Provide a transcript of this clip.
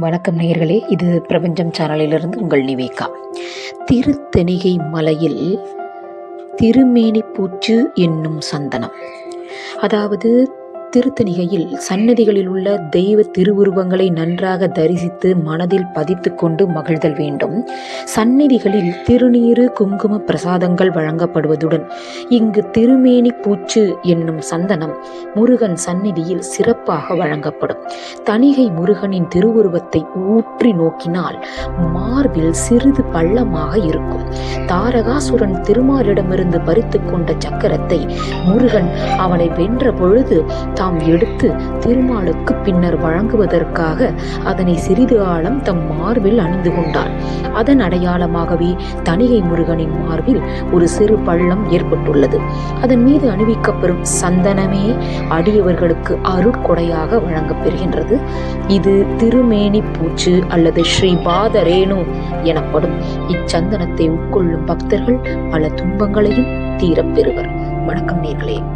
வணக்கம் நேயர்களே இது பிரபஞ்சம் சேனலிலிருந்து உங்கள் நிவேகா. திருத்தணிகை மலையில் திருமேனி பூச்சு என்னும் சந்தனம். அதாவது திருத்தணிகையில் சன்னதிகளில் உள்ள தெய்வ திருவுருவங்களை நன்றாக தரிசித்து மனதில் பதித்து கொண்டு மகிழ்தல் வேண்டும். சந்நிதிகளில் திருநீறு குங்கும பிரசாதங்கள் வழங்கப்படுவதுடன் இங்கு திருமேனி பூச்சு என்னும் சந்தனம் முருகன் சந்நிதியில் சிறப்பாக வழங்கப்படும். தணிகை முருகனின் திருவுருவத்தை ஊற்றி நோக்கினால் மார்பில் சிறிது பள்ளமாக இருக்கும். தாரகாசுரன் திருமாலிடமிருந்து பறித்து கொண்ட சக்கரத்தை முருகன் அவனை வென்ற பொழுது தாம் எடுத்து திருமாலுக்கு பின்னர் வழங்குவதற்காக அதனை சிறிது காலம் தம் மார்பில் அணிந்து கொண்டார் அதன் அடையாளமாகவே தனிகை முருகனின் மார்பில் ஒரு சிறு பள்ளம் ஏற்பட்டுள்ளது. அதன் மீது அணிவிக்கப்பெறும் சந்தனமே அடியவர்களுக்கு அருட்கொடையாக வழங்கப்பெறுகின்றது. இது திருமேனி பூச்சு அல்லது ஸ்ரீ பாதரேணு எனப்படும். இச்சந்தனத்தை உட்கொள்ளும் பக்தர்கள் பல துன்பங்களையும் தீரப் பெறுவர். வணக்கம் நேர்களே.